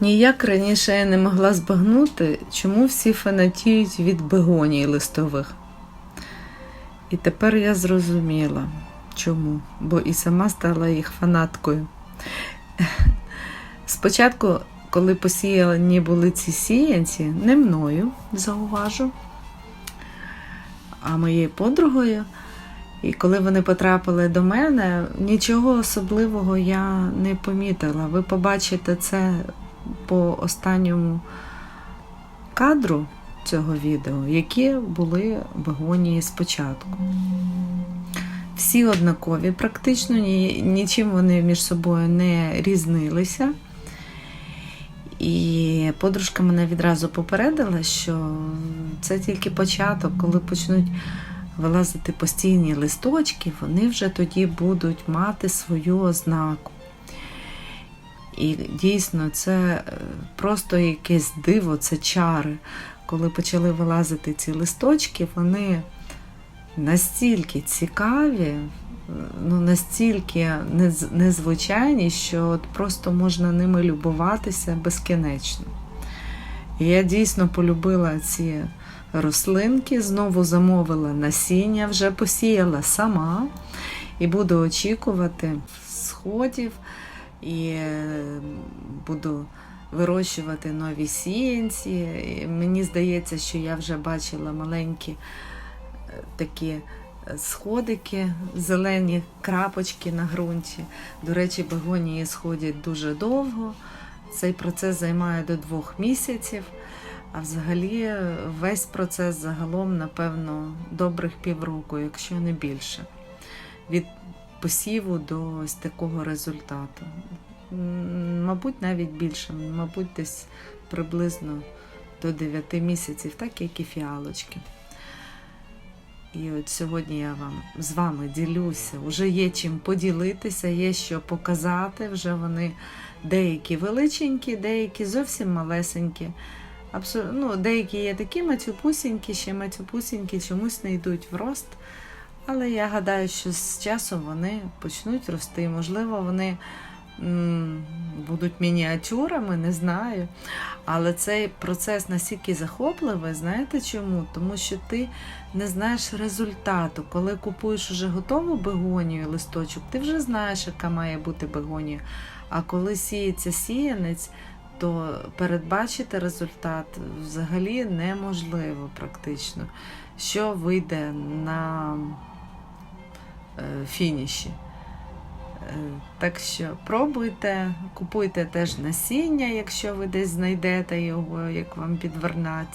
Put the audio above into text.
Ніяк раніше я не могла збагнути, чому всі фанатіють від бегоній листових. І тепер я зрозуміла, чому, бо і сама стала їх фанаткою. Спочатку, коли посіяні були ці сіянці, не мною зауважу, а моєю подругою. І коли вони потрапили до мене, нічого особливого я не помітила. Ви побачите це по останньому кадру цього відео, які були бегонії спочатку. Всі однакові, практично ні, нічим вони між собою не різнилися. І подружка мене відразу попередила, що це тільки початок, коли почнуть вилазити постійні листочки, вони вже тоді будуть мати свою ознаку. І дійсно, це е, просто якесь диво, це чари. Коли почали вилазити ці листочки, вони настільки цікаві, ну настільки незвичайні, що от просто можна ними любуватися безкінечно. І я дійсно полюбила ці рослинки, знову замовила насіння, вже посіяла сама і буду очікувати сходів і буду вирощувати нові сіянці. І Мені здається, що я вже бачила маленькі е, такі е, сходики, зелені крапочки на ґрунті. До речі, бегонії сходять дуже довго. Цей процес займає до двох місяців. А взагалі е, весь процес загалом, напевно, добрих півроку, якщо не більше. Від посіву до ось такого результату. Мабуть, навіть більше, мабуть, десь приблизно до 9 місяців, так як і фіалочки. І от сьогодні я вам з вами ділюся. Вже є чим поділитися, є що показати. Вже вони деякі величенькі, деякі зовсім малесенькі. Абсолютно, ну, деякі є такі мацюпусінькі, ще мацюпусінькі чомусь не йдуть в рост. Але я гадаю, що з часом вони почнуть рости. Можливо, вони будуть мініатюрами, не знаю. Але цей процес настільки захопливий, знаєте чому? Тому що ти не знаєш результату. Коли купуєш уже готову бегонію листочок, ти вже знаєш, яка має бути бегонія. А коли сіється сіянець, то передбачити результат взагалі неможливо практично, що вийде на фініші. Е, Так що пробуйте, купуйте теж насіння, якщо ви десь знайдете його, як вам підвернеться.